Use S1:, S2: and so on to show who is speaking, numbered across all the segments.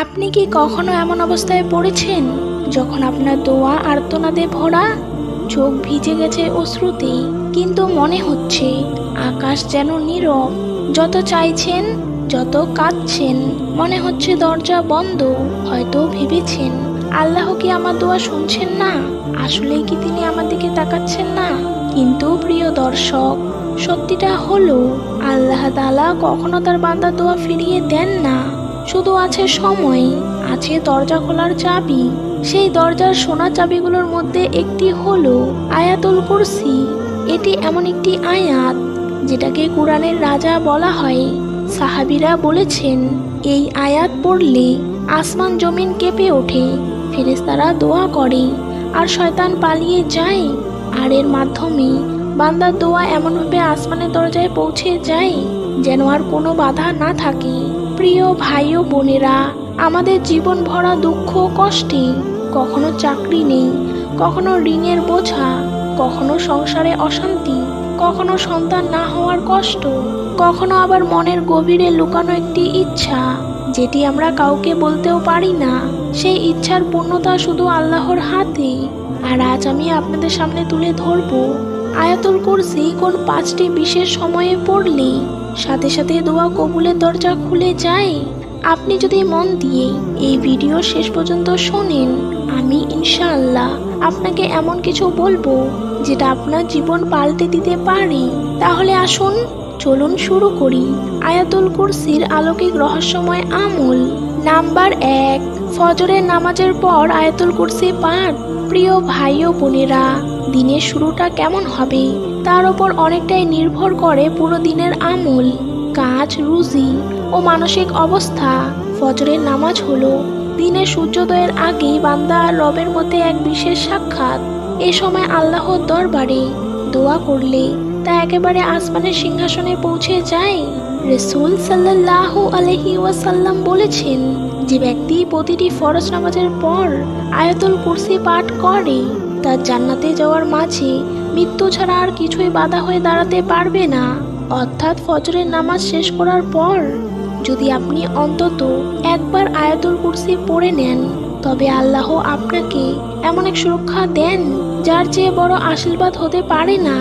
S1: আপনি কি কখনো এমন অবস্থায় পড়েছেন যখন আপনার দোয়া আর্তনাদে ভরা, চোখ ভিজে গেছে অশ্রুতেই? কিন্তু মনে হচ্ছে আকাশ যেন নীরব, যত চাইছেন, যত কাঁদছেন। মনে হচ্ছে দরজা বন্ধ, হয়তো ভেবেছেন, আল্লাহ কি আমার দোয়া শুনছেন না? আসলেই কি তিনি আমার দিকে তাকাচ্ছেন না? কিন্তু প্রিয় দর্শক, সত্যিটা হলো, আল্লাহ তালা কখনো তার বান্দার দোয়া ফিরিয়ে দেন না। শুধু আছে সময়, আছে দরজা খোলার চাবি। সেই দরজার সোনা চাবিগুলোর মধ্যে একটি হলো আয়াতুল কুরসি। এটি এমন একটি আয়াত যেটাকে কোরআনের রাজা বলা হয়। সাহাবিরা বলেছেন, এই আয়াত পড়লে আসমান জমিন কেঁপে ওঠে, ফেরেশতারা দোয়া করে, আর শয়তান পালিয়ে যায়, আর এর মাধ্যমে বান্দার দোয়া এমনভাবে আসমানের দরজায় পৌঁছে যায় যেন আর কোনো বাধা না থাকে। প্রিয় ভাই ও বোনেরা, আমাদের জীবন ভরা দুঃখ কষ্টে কখনো চাকরি নেই, কখনো ঋণের বোঝা, কখনো সংসারে অশান্তি, কখনো সন্তান না হওয়ার কষ্ট, কখনো আবার মনের গভীরে লুকানো একটি ইচ্ছা, যেটি আমরা কাউকে বলতেও পারি না। সেই ইচ্ছার পূর্ণতা শুধু আল্লাহর হাতে। আর আজ আমি আপনাদের সামনে তুলে ধরবো আয়াতুল কুরসি কোন পাঁচটি বিশেষ সময়ে পড়লে। সাথে সাথে দোয়া কবুলের দরজা খুলে যায়। আপনি যদি মন দিয়ে এই ভিডিও শেষ পর্যন্ত শোনেন, আমি ইনশাআল্লাহ আপনাকে এমন কিছু বলব যেটা আপনার জীবন পাল্টে দিতে পারে। তাহলে আসুন, চলুন শুরু করি আয়াতুল কুরসির আলৌকিক রহস্যময় আমল। নাম্বার এক, ফজরের নামাজের পর আয়াতুল কুরসি পাঠ। প্রিয় ভাই ও বোনেরা, দিনের শুরুটা কেমন হবে? তার ওপর অনেকটাই নির্ভর করে পুরো দিনের আমল, কাজ, রুজি ও মানসিক অবস্থা। ফজরের নামাজ হলো দিনের সূর্যোদয়ের আগেই বান্দা আর রবের মধ্যে এক বিশেষ সাক্ষাৎ। এ সময় আল্লাহর দরবারে দোয়া করলে তা একেবারে আসমানের সিংহাসনে পৌঁছে যায়। রসুল সাল্লাহ আলহি ওয়াসাল্লাম বলেছেন, যে ব্যক্তি প্রতিটি ফরজ নামাজের পর আয়াতুল কুরসি পাঠ করে তার জান্নাতে যাওয়ার মাঝে মৃত্যু ছাড়া আর কিছুই বাধা হয়ে দাঁড়াতে পারবে না। অর্থাৎ ফজরের নামাজ শেষ করার পর যদি আপনি অন্তত একবার আয়াতুল কুরসি পড়ে নেন, তবে আল্লাহ আপনাকে এমন এক সুরক্ষা দেন, যার চেয়ে বড় আশীর্বাদ হতে পারে না।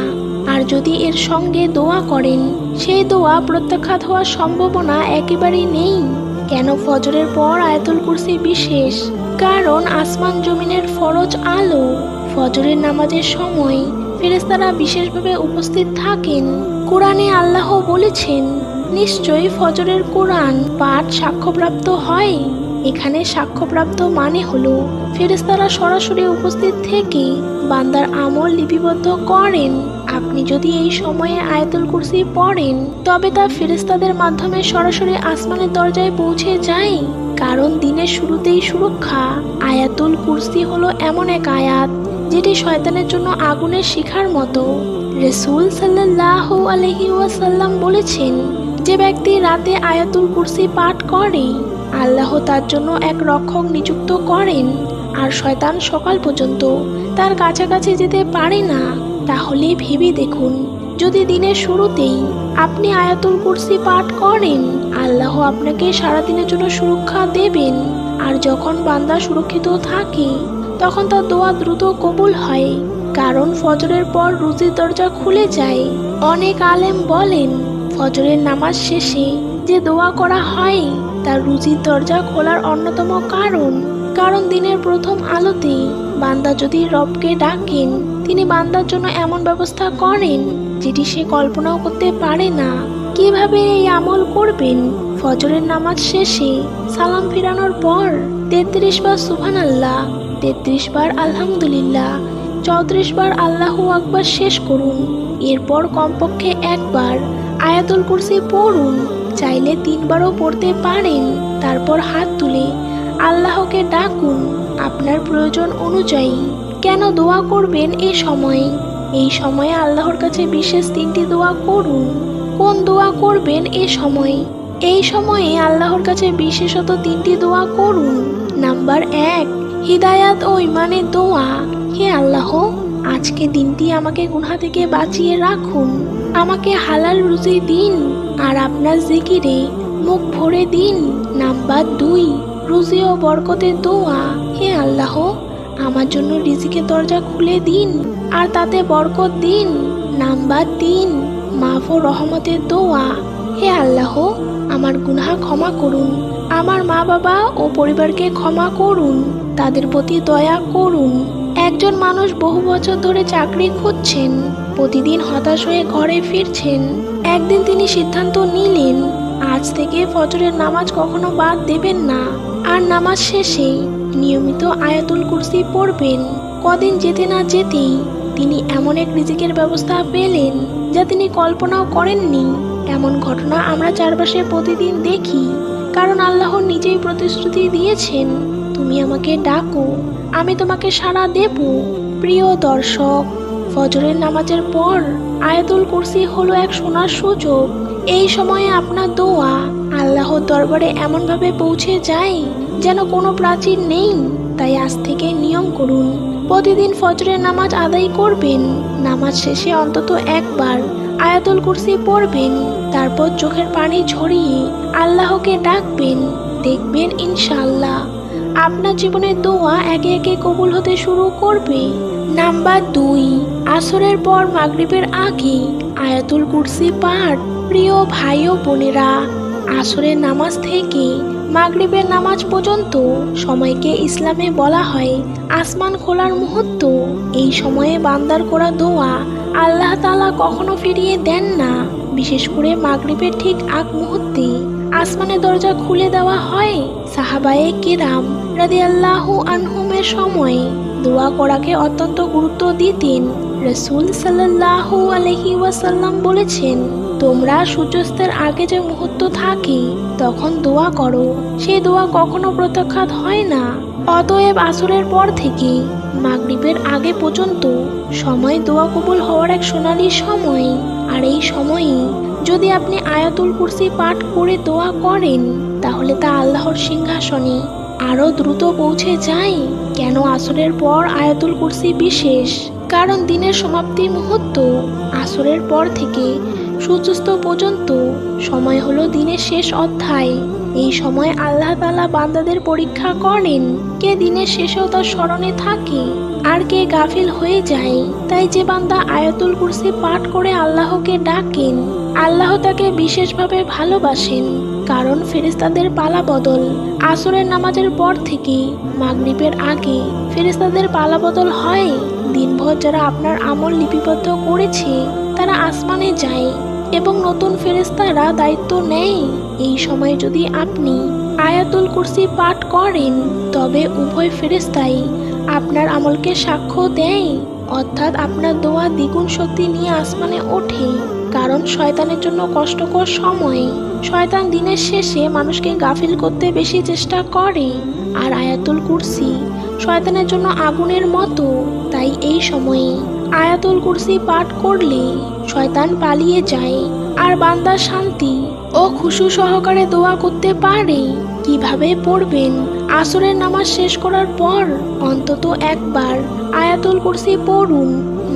S1: আর যদি এর সঙ্গে দোয়া করেন, সেই দোয়া প্রত্যাখ্যাত হওয়ার সম্ভাবনা একেবারেই নেই। কেন ফজরের পর আয়াতুল কুরসি বিশেষ? কারণ আসমান জমিনের ফরজ আলো। ফজরের নামাজের সময় ফেরেস্তারা বিশেষভাবে উপস্থিত থাকেন। কোরআনে আল্লাহ বলেছেন, নিশ্চয়ই ফজরের কোরআন পাঠ সাক্ষ্যপ্রাপ্ত হয়। এখানে সাক্ষ্যপ্রাপ্ত মানে হলো ফেরেস্তারা সরাসরি উপস্থিত থেকে বান্দার আমল লিপিবদ্ধ করেন। আপনি যদি এই সময়ে আয়াতুল কুরসি পড়েন, তবে তা ফেরেস্তাদের মাধ্যমে সরাসরি আসমানের দরজায় পৌঁছে যায়। কারণ দিনের শুরুতেই সুরক্ষা, আয়াতুল কুরসি হলো এমন এক আয়াত। যেটি শয়তানের জন্য আগুনের শিখার মতো। রসুল সাল্লাহ আলহি ওয়াসাল্লাম বলেছেন, যে ব্যক্তি রাতে আয়াতুল কুরসি পাঠ করে, আল্লাহ তার জন্য এক রক্ষক নিযুক্ত করেন। আর শয়তান সকাল পর্যন্ত তার কাছাকাছি যেতে পারে না, তাহলে ভেবে দেখুন, যদি দিনের শুরুতেই আপনি আয়াতুল কুরসি পাঠ করেন, আল্লাহ আপনাকে সারাদিনের জন্য সুরক্ষা দেবেন। আর যখন বান্দা সুরক্ষিত থাকে তখন তার দোয়া দ্রুত কবুল হয়, কারণ ফজরের পর রুজির দরজা খুলে যায়। অনেক আলেম বলেন, ফজরের নামাজ শেষে যে দোয়া করা হয় তার রুজির দরজা খোলার অন্যতম কারণ। কারণ দিনের প্রথম আলোতে বান্দা যদি রবকে ডাকেন, তিনি বান্দার জন্য এমন ব্যবস্থা করেন, যেটি সে কল্পনাও করতে পারে না। কীভাবে এই আমল করবেন? ফজরের নামাজ শেষে সালাম ফিরানোর পর তেত্রিশ বার সুবহান আল্লাহ তেত্রিশ বার আলহামদুলিল্লাহ, চৌত্রিশ বার আল্লাহু আকবার শেষ করুন, এরপর কমপক্ষে একবার আয়াতুল কুরসি পড়ুন, চাইলে তিনবারও পড়তে পারেন, তারপর হাত তুলে আল্লাহকে ডাকুন আপনার প্রয়োজন অনুযায়ী। কেন দোয়া করবেন এই সময়ে? এই সময়ে আল্লাহর কাছে বিশেষ তিনটি দোয়া করুন। কোন দোয়া করবেন এ সময়ে? এই সময়ে আল্লাহর কাছে বিশেষত তিনটি দোয়া করুন। নাম্বার এক হিদায়াত ও ইমানের দোয়া। হে আল্লাহ, আজকে দিনটি আমাকে গুনহা থেকে বাঁচিয়ে রাখুন। আমাকে হালাল রুজি দিন আর আপনার জিকিরে মুখ ভরে দিন। নাম্বার দুই, রুজি ও বরকতের দোয়া। হে আল্লাহ, আমার জন্য রিজিকের দরজা খুলে দিন আর তাতে বরকত দিন। নাম্বার তিন, মাফ ও রহমতের দোয়া। হে আল্লাহ, আমার গুনাহ ক্ষমা করুন। আমার মা বাবা ও পরিবারকে ক্ষমা করুন, তাদের প্রতি দয়া করুন। একজন মানুষ বহু বছর ধরে চাকরি খুঁজছেন, প্রতিদিন হতাশ হয়ে ঘরে ফিরছেন। একদিন তিনি সিদ্ধান্ত নিলেন, আজ থেকে ফজরের নামাজ কখনো বাদ দেবেন না। আর নামাজ শেষে নিয়মিত আয়াতুল কুরসি পড়বেন। কদিন যেতে না যেতেই তিনি এমন এক রিজিকের ব্যবস্থা পেলেন, যা তিনি কল্পনাও করেননি। এমন ঘটনা আমরা চারপাশে প্রতিদিন দেখি। কারণ আল্লাহ নিজেই প্রতিশ্রুতি দিয়েছেন, তুমি আমাকে ডাকো, আমি তোমাকে সাড়া দেব। প্রিয় দর্শক, ফজরের নামাজের পর আয়াতুল কুরসি হলো এক সোনার সুযোগ। এই সময়ে আপনার দোয়া আল্লাহর দরবারে এমনভাবে পৌঁছে যায় যেন কোনো প্রাচীর নেই। তাই আজ থেকে নিয়ম করুন, প্রতিদিন ফজরের নামাজ আদায় করবেন। নামাজ শেষে অন্তত একবার আয়াতুল কুরসি পড়বেন, তারপর চোখের পানি ঝরিয়ে আল্লাহকে ডাকবেন, দেখবেন ইনশাল্লাহ আপনার জীবনের দোয়া একে একে কবুল হতে শুরু করবে। নাম্বার দুই, আসরের পর মাগরিবের আগে আয়াতুল কুরসি পাঠ, প্রিয় ভাই ও বোনেরা, আসরের নামাজ থেকে মাগরিবের নামাজ পর্যন্ত সময়কে ইসলামে বলা হয় আসমান খোলার মুহূর্ত। এই সময়ে বান্দার করা দোয়া আল্লাহ তালা কখনো ফিরিয়ে দেন না। বিশেষ করে মাগরিবের ঠিক আগ মুহূর্তে আসমানের দরজা খুলে দেওয়া হয় সাহাবায়ে কিরাম রাদিয়াল্লাহু আনহুমের সময়। দোয়া করাকে অত্যন্ত গুরুত্ব দিতেন। রসুল সাল্লাল্লাহু আলহি ওয়াসাল্লাম বলেছেন তোমরা সূর্যাস্তের আগে যে মুহূর্ত থাকে, তখন দোয়া করো। সেই দোয়া কখনো প্রত্যাখ্যাত হয় না। অতএব আসরের পর থেকে, মাগরিবের আগে পর্যন্ত সময় দোয়া কবুল হওয়ার এক সোনালি সময়। আর এই সময়ে যদি আপনি আয়াতুল কুরসি পাঠ করে দোয়া করেন, তাহলে তা আল্লাহর সিংহাসনে আরও দ্রুত পৌঁছে যায়। কেন আসরের পর আয়াতুল কুরসি বিশেষ? কারণ দিনের সমাপ্তি মুহূর্ত আসরের পর থেকে সূর্যাস্ত পর্যন্ত সময় হলো দিনের শেষ অধ্যায়। এই সময় আল্লাহ তালা বান্দাদের পরীক্ষা করেন, কে দিনের শেষেও তার স্মরণে থাকে আর কে গাফিল হয়ে যায়। তাই যে বান্দা আয়াতুল কুরসি পাঠ করে আল্লাহকে ডাকেন, আল্লাহ তাকে বিশেষভাবে ভালোবাসেন, কারণ ফেরিস্তাদের পালা বদল আসরের নামাজের পর থেকে মাগরিবের আগে ফেরেস্তাদের পালা বদল হয়। দিনভর যারা আপনার আমল লিপিবদ্ধ করেছে, তারা আসমানে যায় এবং নতুন ফেরেস্তারা দায়িত্ব নেয়। এই সময় যদি আপনি আয়াতুল কুরসি পাঠ করেন, তবে উভয় ফেরেস্তাই আপনার আমলকে সাক্ষ্য দেয়। অর্থাৎ আপনার দোয়া দ্বিগুণ শক্তি নিয়ে আসমানে ওঠে, কারণ শয়তানের জন্য কষ্টকর সময়। শয়তান দিনের শেষে মানুষকে গাফিল করতে বেশি চেষ্টা করে। আর আয়াতুল কুরসি শয়তানের জন্য আগুনের মতো, তাই এই সময়ে আয়াতুল কুরসি পাঠ করলে শয়তান পালিয়ে যায় আর বান্দার শান্তি ও খুশু সহকারে দোয়া করতে পারে। কীভাবে পড়বেন? আসরের নামাজ শেষ করার পর অন্তত একবার আয়াতুল কুরসি পড়ুন।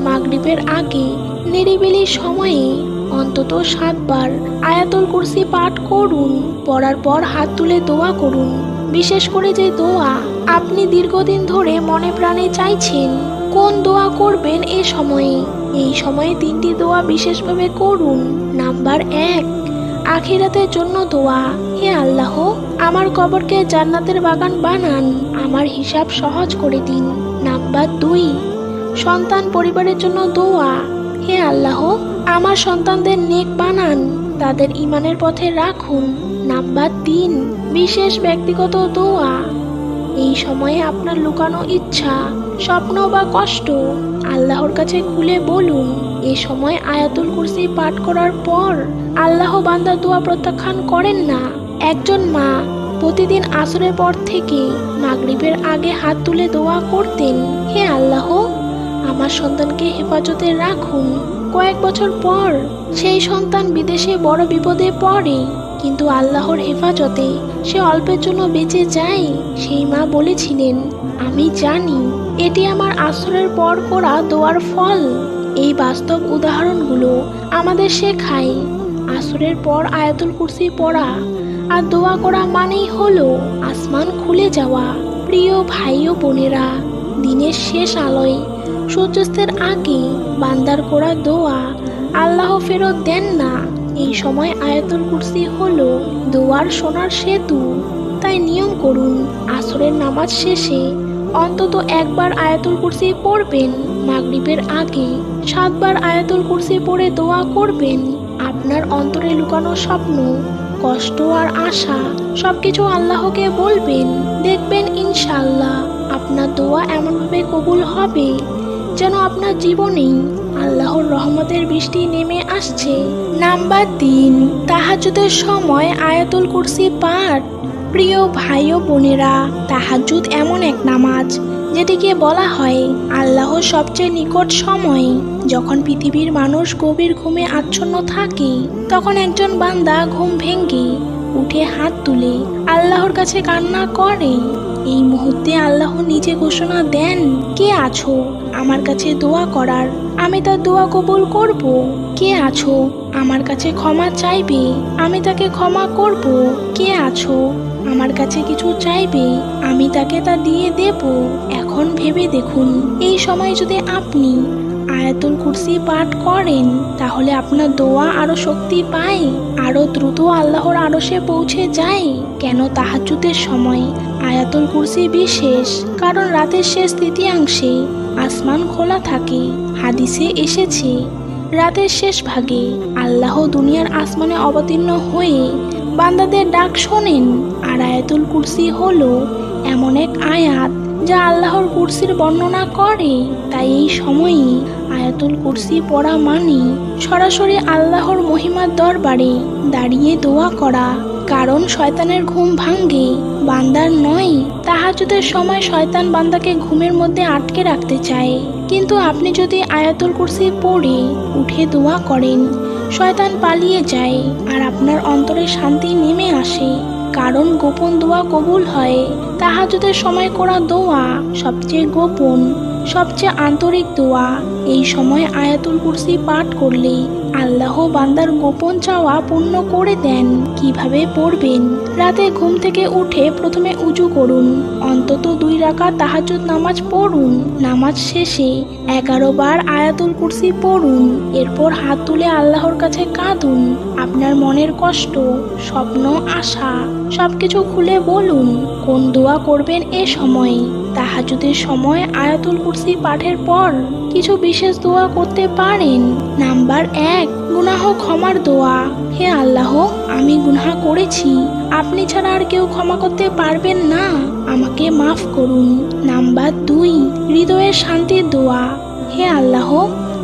S1: মাগরিবের আগে নিরিবিলি সময়ে অন্তত সাতবার আয়াতুল কুরসি পাঠ করুন। পড়ার পর হাত তুলে দোয়া করুন। বিশেষ করে যে দোয়া আপনি দীর্ঘদিন ধরে মনে প্রাণে চাইছেন, কোন দোয়া করবেন এ সময়ে? এই সময়ে তিনটি দোয়া বিশেষভাবে করুন। নাম্বার এক, আখিরাতের জন্য দোয়া। হে আল্লাহ, আমার কবরকে জান্নাতের বাগান বানান, আমার হিসাব সহজ করে দিন। নাম্বার দুই, সন্তান পরিবারের জন্য দোয়া। হে আল্লাহ, আমার সন্তানদের নেক বানান, তাদের ইমানের পথে রাখুন। নাম্বার তিন, বিশেষ ব্যক্তিগত দোয়া। এই সময়ে আপনার লুকানো ইচ্ছা, স্বপ্ন বা কষ্ট আল্লাহর কাছে খুলে বলুন। এ সময় আয়াতুল কুরসি পাঠ করার পর আল্লাহ বান্দা দোয়া প্রত্যাখ্যান করেন না। একজন মা প্রতিদিন আসরের পর থেকে মাগরিবের আগে হাত তুলে দোয়া করতেন, হে আল্লাহ, আমার সন্তানকে হেফাজতে রাখুন। কয়েক বছর পর সেই সন্তান বিদেশে বড় বিপদে পড়ে। কিন্তু আল্লাহর হেফাজতে সে অল্পের জন্য বেঁচে যায়, সেই মা বলেছিলেন, আমি জানি, এটি আমার আসরের পর করা দোয়ার ফল। এই বাস্তব উদাহরণগুলো আমাদের শেখায়, আসরের পর আয়াতুল কুরসি পড়া, আর দোয়া করা মানেই হলো আসমান খুলে যাওয়া। প্রিয় ভাই ও বোনেরা, দিনের শেষ আলোয়, সূর্যাস্তের আগে বান্দার করা দোয়া আল্লাহ ফেরত দেন না। এই সময় আয়াতুল কুরসি হল দোয়ার সোনার সেতু। তাই নিয়ম করুন, আসরের নামাজ শেষে অন্তত একবার আয়াতুল কুরসি পড়বেন। মাগরিবের আগে সাতবার আয়াতুল কুরসি পড়ে দোয়া করবেন। আপনার অন্তরে লুকানো স্বপ্ন, কষ্ট আর আশা, সবকিছু আল্লাহকে বলবেন। দেখবেন ইনশাল্লাহ আপনার দোয়া এমনভাবে কবুল হবে, যেন আপনার জীবনেই আল্লাহর রহমতের বৃষ্টি নেমে আসছে। নাম্বার তিন তাহাজুদের সময় আয়াতুল কুরসি পাঠ। প্রিয় ভাই ও বোনেরা তাহাজুদ এমন এক নামাজ, যেটিকে বলা হয় আল্লাহর সবচেয়ে নিকট সময়। যখন পৃথিবীর মানুষ গভীর ঘুমে আচ্ছন্ন থাকে, তখন একজন বান্দা ঘুম ভেঙ্গে উঠে হাত তুলে আল্লাহর কাছে কান্না করে। মুহূর্তে আল্লাহ নিজে ঘোষণা দেন, কে আছো? আমার কাছে দোয়া করার। আমি তার দোয়া কবুল করব। কে আছো? আমার কাছে ক্ষমা চাইবে। আমি তাকে ক্ষমা করব। কে আছো? আমার কাছে কিছু চাইবে। আমি তাকে তা দিয়ে দেব। এখন ভেবে দেখুন, এই সময় যদি আপনি আয়াতুল কুরসি পাঠ করেন, তাহলে আপনার দোয়া আরও শক্তি পায়, আরও দ্রুত আল্লাহর আরশে পৌঁছে যায়। কেন তাহাজ্জুদের সময় আয়াতুল কুরসি বিশেষ? কারণ রাতের শেষ তৃতীয়াংশে আসমান খোলা থাকে, হাদিসে এসেছে, রাতের শেষ ভাগে আল্লাহ দুনিয়ার আসমানে অবতীর্ণ হয়ে বান্দাদের ডাক শোনেন। আর আয়াতুল কুরসি হল এমন এক আয়াত যা আল্লাহর কুরসির বর্ণনা করে। তাই এই সময়ই আয়াতুল কুরসি পড়া মানে সরাসরি আল্লাহর মহিমার দরবারে দাঁড়িয়ে দোয়া করা। কারণ শয়তানের ঘুম ভাঙ্গে বান্দার নয়, তাহাজুদের সময় শয়তান বান্দাকে ঘুমের মধ্যে আটকে রাখতে চায়। কিন্তু আপনি যদি আয়াতুল কুরসি পড়ে উঠে দোয়া করেন, শয়তান পালিয়ে যায় আর আপনার অন্তরে শান্তি নেমে আসে। কারণ গোপন দোয়া কবুল হয়। তাহাজুদের সময় করা দোয়া সবচেয়ে গোপন, সবচেয়ে আন্তরিক দোয়া। এই সময় আয়াতুল কুরসি পাঠ করলে আল্লাহ বান্দার গোপন চাওয়া পূর্ণ করে দেন। কীভাবে পড়বেন? রাতে ঘুম থেকে উঠে প্রথমে উজু করুন। অন্তত দুই রাকাত তাহাজুদ নামাজ পড়ুন। নামাজ শেষে এগারো বার আয়াতুল কুরসি পড়ুন। এরপর হাত তুলে আল্লাহর কাছে কাঁদুন। আপনার মনের কষ্ট, স্বপ্ন, আশা, সবকিছু খুলে বলুন, কোন দোয়া করবেন এ সময়? তাহাজুদের সময় আয়াতুল কুরসি পাঠের পর কিছু বিশেষ দোয়া করতে পারেন? নাম্বার এক, গুনাহ ক্ষমার দোয়া। হে আল্লাহ, আমি গুনাহ করেছি। আপনি ছাড়া আর কেউ ক্ষমা করতে পারবেন না। আমাকে মাফ করুন। নাম্বার দুই, হৃদয়ের শান্তির দোয়া। হে আল্লাহ,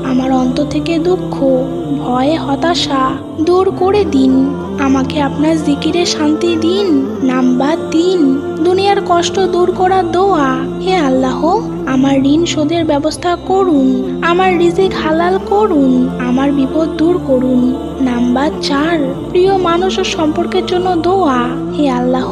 S1: আমার অন্তর থেকে দুঃখ, ভয় হতাশা দূর করে দিন। আমাকে আপনার জিকিরে শান্তি দিন, নাম্বার তিন, দুনিয়ার কষ্ট দূর করা দোয়া। হে আল্লাহ, আমার ঋণ শোধের ব্যবস্থা করুন, আমার রিজিক হালাল করুন, আমার বিপদ দূর করুন। নাম্বার চার, প্রিয় মানুষ ও সম্পর্কের জন্য দোয়া। হে আল্লাহ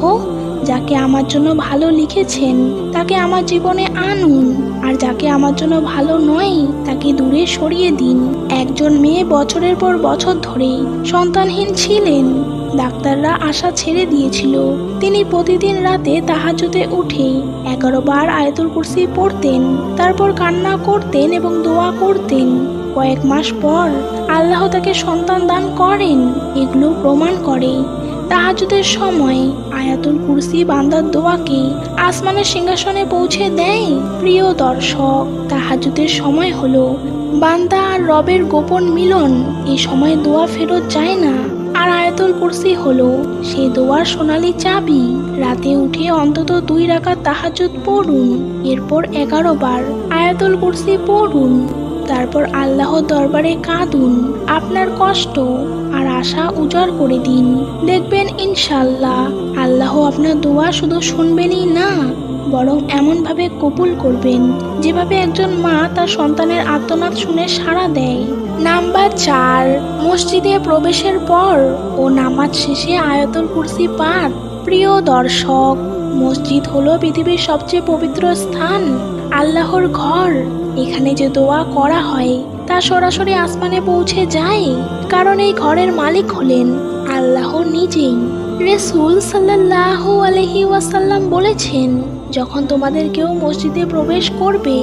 S1: যাকে আমার জন্য ভালো লিখেছেন, তাকে আমার জীবনে আনুন। আর যাকে আমার জন্য ভালো নয়, তাকে দূরে সরিয়ে দিন। একজন মেয়ে বছরের পর বছর ধরে সন্তানহীন ছিলেন। ডাক্তাররা আশা ছেড়ে দিয়েছিল। তিনি প্রতিদিন রাতে তাহাজুতে উঠে এগারো বার আয়তুল কুরসি পড়তেন, তারপর কান্না করতেন এবং দোয়া করতেন। কয়েক মাস পর আল্লাহ তাকে সন্তান দান করেন, এগুলো প্রমাণ করে। তাহাজুদের সময় আয়াতুল কুরসি বান্দার দোয়াকে আসমানের সিংহাসনে পৌঁছে দেয়। প্রিয় দর্শক, তাহাজুদের সময় হলো বান্দা আর রবের গোপন মিলন। এই সময় দোয়া ফেরত যায় না। আর আয়াতুল কুরসি হলো সে দোয়ার সোনালি চাবি। রাতে উঠে অন্তত দুই রাকাত তাহাজুদ পড়ুন, এরপর এগারো বার আয়াতুল কুরসি পড়ুন। তারপর আল্লাহর দরবারে কাঁদুন। আপনার কষ্ট আর আশা উজাড় করে দিন। দেখবেন ইনশাল্লাহ আল্লাহ আপনার দোয়া শুধু শুনবেনই না, বরং এমনভাবে কবুল করবেন, যেভাবে একজন মা তার সন্তানের আর্তনাদ শুনে সাড়া দেয়। নাম্বার চার, মসজিদে প্রবেশের পর ও নামাজ শেষে আয়তুল কুরসি পাঠ। প্রিয় দর্শক, মসজিদ হলো পৃথিবীর সবচেয়ে পবিত্র স্থান, আল্লাহর ঘর। এখানে যে দোয়া করা হয় সরাসরি আসমানে পৌঁছে যায় কারণ এই ঘরের মালিক হলেন আল্লাহ নিজেই। রেসুল সাল্লাল্লাহু আলহি ওয়াসাল্লাম বলেছেন, যখন তোমাদের কেউ মসজিদে প্রবেশ করবে,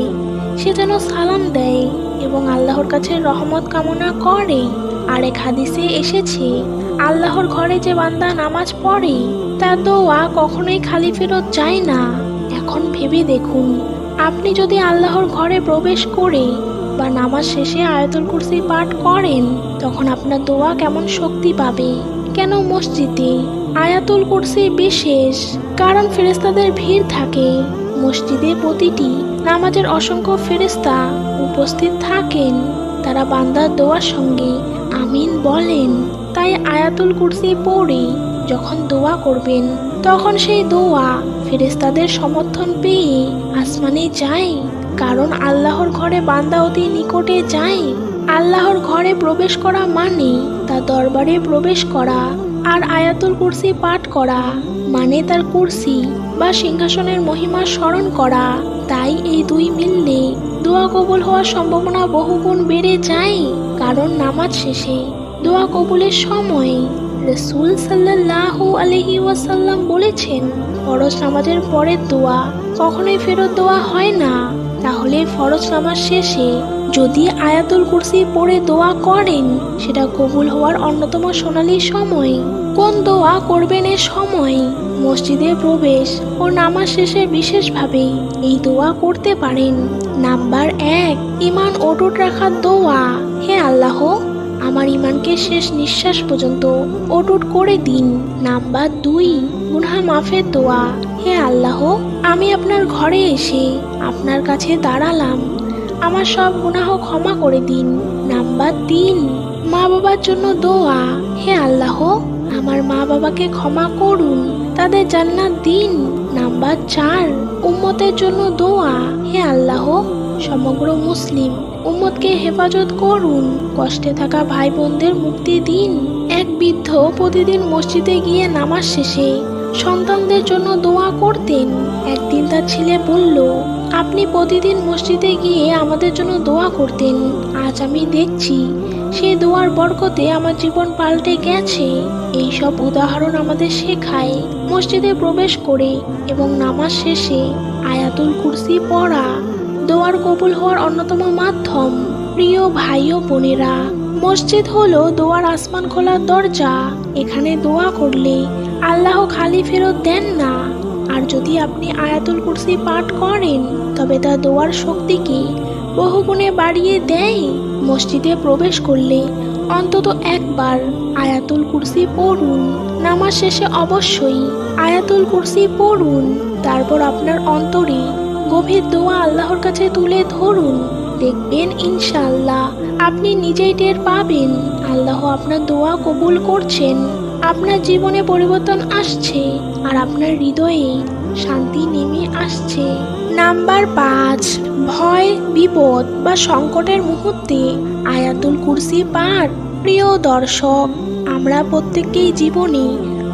S1: সে যেন সালাম দেয় এবং আল্লাহর কাছে রহমত কামনা করে। আরেক হাদিসে এসেছে, আল্লাহর ঘরে যে বান্দা নামাজ পড়ে, তার দোয়া কখনোই খালি ফেরত যায় না। এখন ভেবে দেখুন, আপনি যদি আল্লাহর ঘরে প্রবেশ করে বা নামাজ শেষে আয়তুল কুরসি পাঠ করেন, তখন আপনার দোয়া কেমন শক্তি পাবে? কেন মসজিদে? আয়াতুল কুরসি বিশেষ, কারণ ফেরেস্তাদের ভিড় থাকে। মসজিদে প্রতিটি নামাজের অসংখ্য ফেরেস্তা উপস্থিত থাকেন। তারা বান্দার দোয়ার সঙ্গে আমিন বলেন। তাই আয়াতুল কুরসি পড়ে যখন দোয়া করবেন, তখন সেই দোয়া ফেরেস্তাদের সমর্থন পেয়ে আসমানে যায়। কারণ আল্লাহর ঘরে বান্দা অতি নিকটে যায়। আল্লাহর ঘরে প্রবেশ করা মানে তার দরবারে প্রবেশ করা আর আয়াতুল কুরসি পাঠ করা মানে তার কুরসি বা সিংহাসনের মহিমা স্মরণ করা। তাই এই দুই মিললে দোয়া কবুল হওয়ার সম্ভাবনা বহুগুণ বেড়ে যায়। কারণ নামাজ শেষে দোয়া কবুলের সময় রসুল সাল্লাল্লাহু আলহি ওয়াসাল্লাম বলেছেন, ফরজ নামাজের পরের দোয়া কখনোই ফেরত দেওয়া হয় না। তাহলে ফরজ নামাজ শেষে যদি আয়াতুল কুরসি পড়ে দোয়া করেন, সেটা কবুল হওয়ার অন্যতম সোনালী সময়। কোন দোয়া করবেন এ সময়? মসজিদে প্রবেশ ও নামাজ শেষে বিশেষভাবে এই দোয়া করতে পারেন। নাম্বার এক ইমান অটুট রাখার দোয়া। হে আল্লাহ আমার ইমানকে শেষ নিঃশ্বাস পর্যন্ত অটুট করে দিন। নাম্বার দুই, গুনহা মাফের দোয়া। হে আল্লাহ, আমি আপনার ঘরে এসে আপনার কাছে দাঁড়ালাম। আমার সব গুনাহ ক্ষমা করে দিন। নাম্বার তিন মা বাবার জন্য দোয়া। হে আল্লাহ, আমার মা বাবাকে ক্ষমা করুন, তাদের জান্নাত দিন। নাম্বার চার, উম্মতের জন্য দোয়া। হে আল্লাহ, সমগ্র মুসলিম উম্মতকে হেফাজত করুন। কষ্টে থাকা ভাই বোনদের মুক্তি দিন। এক বৃদ্ধ প্রতিদিন মসজিদে গিয়ে নামাজ শেষে সন্তানদের জন্য দোয়া করতেন। একদিন তার ছেলে বলল, আপনি প্রতিদিন মসজিদে গিয়ে আমাদের জন্য দোয়া করতেন। আজ আমি দেখছি সেই দোয়ার বরকতে আমার জীবন পাল্টে গেছে। এই সব উদাহরণ আমাদের শেখায়। মসজিদে প্রবেশ করে এবং নামাজ শেষে আয়াতুল কুরসি পড়া। দোয়ার কবুল হওয়ার অন্যতম মাধ্যম। প্রিয় ভাই ও বোনেরা, মসজিদ হলো দোয়ার আসমান খোলার দরজা। এখানে দোয়া করলে আল্লাহ খালি ফেরত দেন না। আর যদি আপনি আয়াতুল কুরসি পাঠ করেন, তবে তা দোয়ার শক্তিকে বহুগুণে বাড়িয়ে দেয়? মসজিদে প্রবেশ করলে অন্তত একবার আয়াতুল কুরসি পড়ুন। নামাজ শেষে অবশ্যই আয়াতুল কুরসি পড়ুন। তারপর আপনার অন্তরে গভীর দোয়া আল্লাহর কাছে তুলে ধরুন। দেখবেন ইনশাল্লাহ আপনি নিজেই টের পাবেন। আল্লাহ আপনার দোয়া কবুল করছেন। আপনার জীবনে পরিবর্তন আসছে আর আপনার হৃদয়ে শান্তি নেমে আসছে। নাম্বার পাঁচ, ভয়, বিপদ বা সংকটের মুহূর্তে আয়াতুল কুরসি পাঠ। প্রিয় দর্শক, আমরা প্রত্যেককেই জীবনে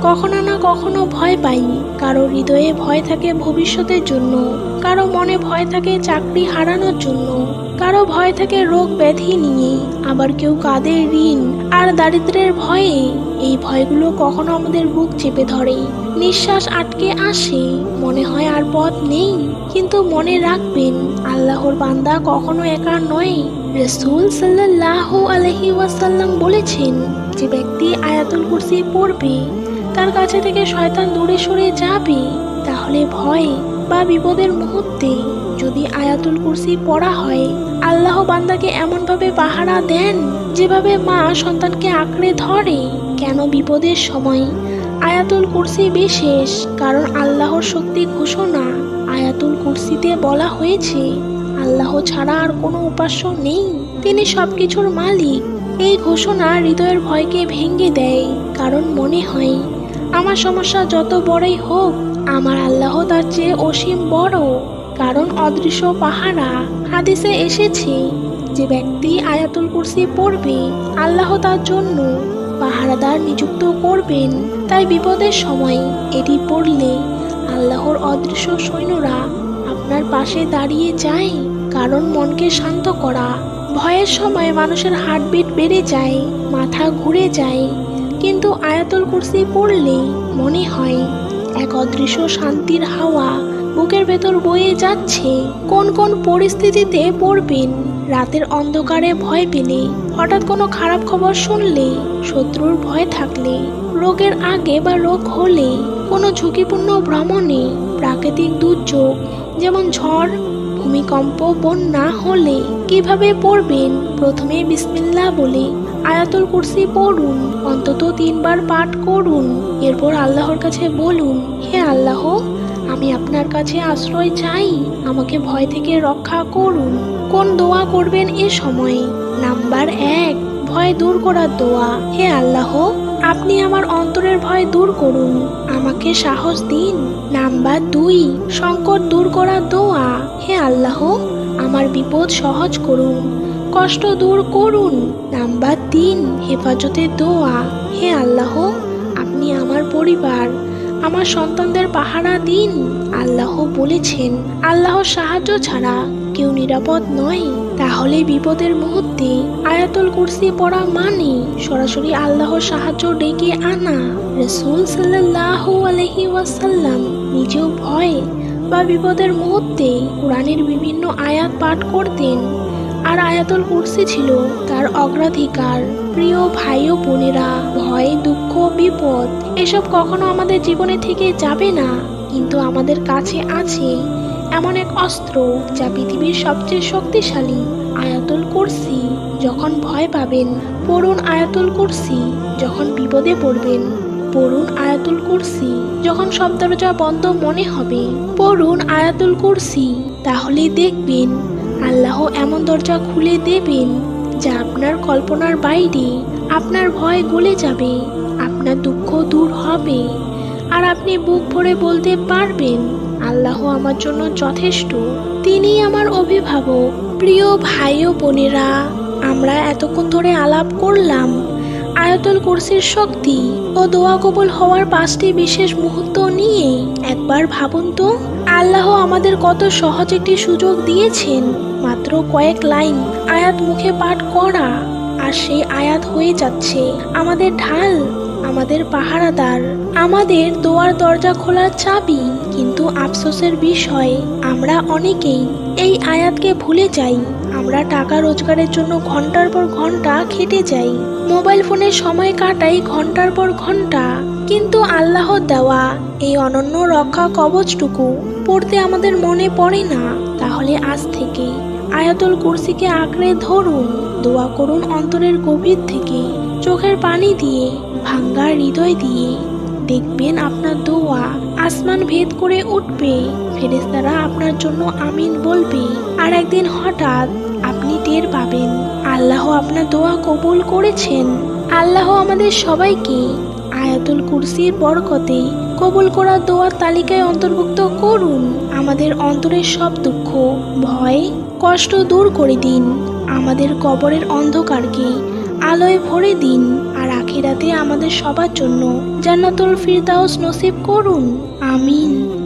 S1: কখনো না কখনো ভয় পাই। কারও হৃদয়ে ভয় থাকে ভবিষ্যতের জন্য। কারও মনে ভয় থাকে চাকরি হারানোর জন্য। কারও ভয় থাকে রোগ ব্যাধি নিয়ে। আবার কেউ কাঁদে ঋণ আর দারিদ্রের ভয়ে। এই ভয়গুলো কখনো আমাদের বুক চেপে ধরে। নিঃশ্বাস আটকে আসে। মনে হয় আর পথ নেই। কিন্তু মনে রাখবেন, আল্লাহর বান্দা কখনো একা নয়। রসুল সাল্লাহ আলহি ওয়াসাল্লাম বলেছেন, যে ব্যক্তি আয়াতুল কুরসি পড়বে তার কাছে থেকে শয়তান দূরে সরে যাবে, তাহলে ভয়ে বা বিপদের মুহূর্তে যদি আয়াতুল কুরসি পড়া হয়, আল্লাহ বান্দাকে এমনভাবে পাহারা দেন যেভাবে মা সন্তানকে আঁকড়ে ধরে। কেন বিপদের সময়? আয়াতুল কুরসি বিশেষ, কারণ আল্লাহর শক্তি ঘোষণা আয়াতুল কুরসিতে বলা হয়েছে, আল্লাহ ছাড়া আর কোনো উপাস্য নেই। তিনি সবকিছুর মালিক। এই ঘোষণা হৃদয়ের ভয়কে ভেঙে দেয়, কারণ মনে হয় আমার সমস্যা যত বড়ই হোক, আমার আল্লাহ তার চেয়ে অসীম বড়, কারণ অদৃশ্য পাহারা। হাদিসে এসেছে, যে ব্যক্তি আয়াতুল কুরসি পড়বে, আল্লাহ তার জন্য পাহারাদার নিযুক্ত করবেন। তাই বিপদের সময় এটি পড়লে আল্লাহর অদৃশ্য সৈন্যরা আপনার পাশে দাঁড়িয়ে যায়, কারণ মনকে শান্ত করা। ভয়ের সময় মানুষের হার্টবিট বেড়ে যায়, মাথা ঘুরে যায়। কিন্তু আয়াতুল কুরসি পড়লে মনে হয় এক অদৃশ্য শান্তির হাওয়া বুকের ভেতর বয়ে যাচ্ছে। কোন কোন পরিস্থিতিতে পড়বেন, রাতের অন্ধকারে ভয় পেলে, হঠাৎ কোনো খারাপ খবর শুনলে, শত্রুর ভয় থাকলে, রোগের আগে বা রোগ হলে, কোনো ঝুঁকিপূর্ণ ভ্রমণে প্রাকৃতিক দুর্যোগ, যেমন ঝড়, ভূমিকম্প, বন্যা হলে কীভাবে পড়বেন? প্রথমে বিসমিল্লাহ বলে। আয়াতুল কুরসি পড়ুন, অন্তত তিনবার পাঠ করুন, এরপর আল্লাহর কাছে বলুন, হে আল্লাহ, আমি আপনার কাছে আশ্রয় চাই, আমাকে ভয় থেকে রক্ষা করুন। কোন দোয়া করবেন এ সময়? নাম্বার এক, ভয় দূর করার দোয়া। হে আল্লাহ, আপনি আমার অন্তরের ভয় দূর করুন, আমাকে সাহস দিন। নাম্বার দুই, সংকট দূর করার দোয়া। হে আল্লাহ, আমার বিপদ সহজ করুন। কষ্ট দূর করুন। নাম্বার তিন, হেফাজতে দোয়া। হে আল্লাহ, আপনি আমার পরিবার, আমার সন্তানদের পাহারা দিন। আল্লাহ বলেছেন আল্লাহর সাহায্য ছাড়া কেউ নিরাপদ নয়। তাহলে বিপদের মুহূর্তে আয়াতুল কুরসি পড়া মানে সরাসরি আল্লাহর সাহায্য ডেকে আনা। রসুল সাল্লাহ আলহি ওয়াসাল্লাম নিজেও ভয় বা বিপদের মুহূর্তে কোরআনের বিভিন্ন আয়াত পাঠ করতেন। আর আয়াতুল কুরসি ছিল তার অগ্রাধিকার। প্রিয় ভাই ও বোনেরা, ভয়, দুঃখ, বিপদ, এসব কখনো আমাদের জীবনে থেকে যাবে না। কিন্তু আমাদের কাছে আছে এমন এক অস্ত্র যা পৃথিবীর সবচেয়ে শক্তিশালী, আয়াতুল কুরসি। যখন ভয় পাবেন, পড়ুন আয়াতুল কুরসি। যখন বিপদে পড়বেন, পড়ুন আয়াতুল কুরসি। যখন সব দরজা বন্ধ মনে হবে, পড়ুন আয়াতুল কুরসি। তাহলে দেখবেন আল্লাহ এমন দরজা খুলে দেবেন যা আপনার কল্পনার বাইরে আপনার ভয় গলে যাবে, আপনার দুঃখ দূর হবে আর আপনি বুক ভরে বলতে পারবেন, আল্লাহ আমার জন্য যথেষ্ট। তিনি আমার অভিভাবক। প্রিয় ভাই ও বোনেরা, আমরা এতক্ষণ ধরে আলাপ করলাম। আয়তুল কুরসির শক্তি ও দোয়া কবুল হওয়ার পাঁচটি বিশেষ মুহূর্ত নিয়ে একবার ভাবুন তো, আল্লাহ আমাদের কত সহজ একটি সুযোগ দিয়েছেন। মাত্র কয়েক লাইন। আয়াত মুখে পাঠ করা, আর সেই আয়াত হয়ে যাচ্ছে। আমাদের ঢাল, আমাদের পাহারাদার, আমাদের দোয়ার দরজা খোলার চাবি। কিন্তু আফসোসের বিষয়, আমরা অনেকেই এই আয়াতকে ভুলে যাই। আমরা টাকা রোজগারের জন্য ঘণ্টার পর ঘণ্টা খেটে যাই। মোবাইল ফোনে সময় কাটাই ঘণ্টার পর ঘণ্টা। কিন্তু আল্লাহ দেওয়া এই অনন্য রক্ষা কবচটুকু পড়তে আমাদের মনে পড়ে না, তাহলে আজ থেকে আয়াতুল কুরসিকে আঁকড়ে ধরুন, দোয়া করুন অন্তরের গভীর থেকে, চোখের পানি দিয়ে ভাঙ্গা হৃদয় দিয়ে। দেখবেন আপনার দোয়া আসমান ভেদ করে উঠবে ফেরেস্তারা আপনার জন্য আমিন বলবে। আর একদিন হঠাৎ আপনি টের পাবেন, আল্লাহ আপনার দোয়া কবুল করেছেন। আল্লাহ আমাদের সবাইকে আয়াতুল কুরসির বরকতে কবুল করা দোয়ার তালিকায় অন্তর্ভুক্ত করুন। আমাদের অন্তরের সব দুঃখ, ভয়, কষ্ট দূর করে দিন। আমাদের কবরের অন্ধকারকে আলোয় ভরে দিন আর আখিরাতে আমাদের সবার জন্য জান্নাতুল ফিরদাউস নসিব করুন। আমিন।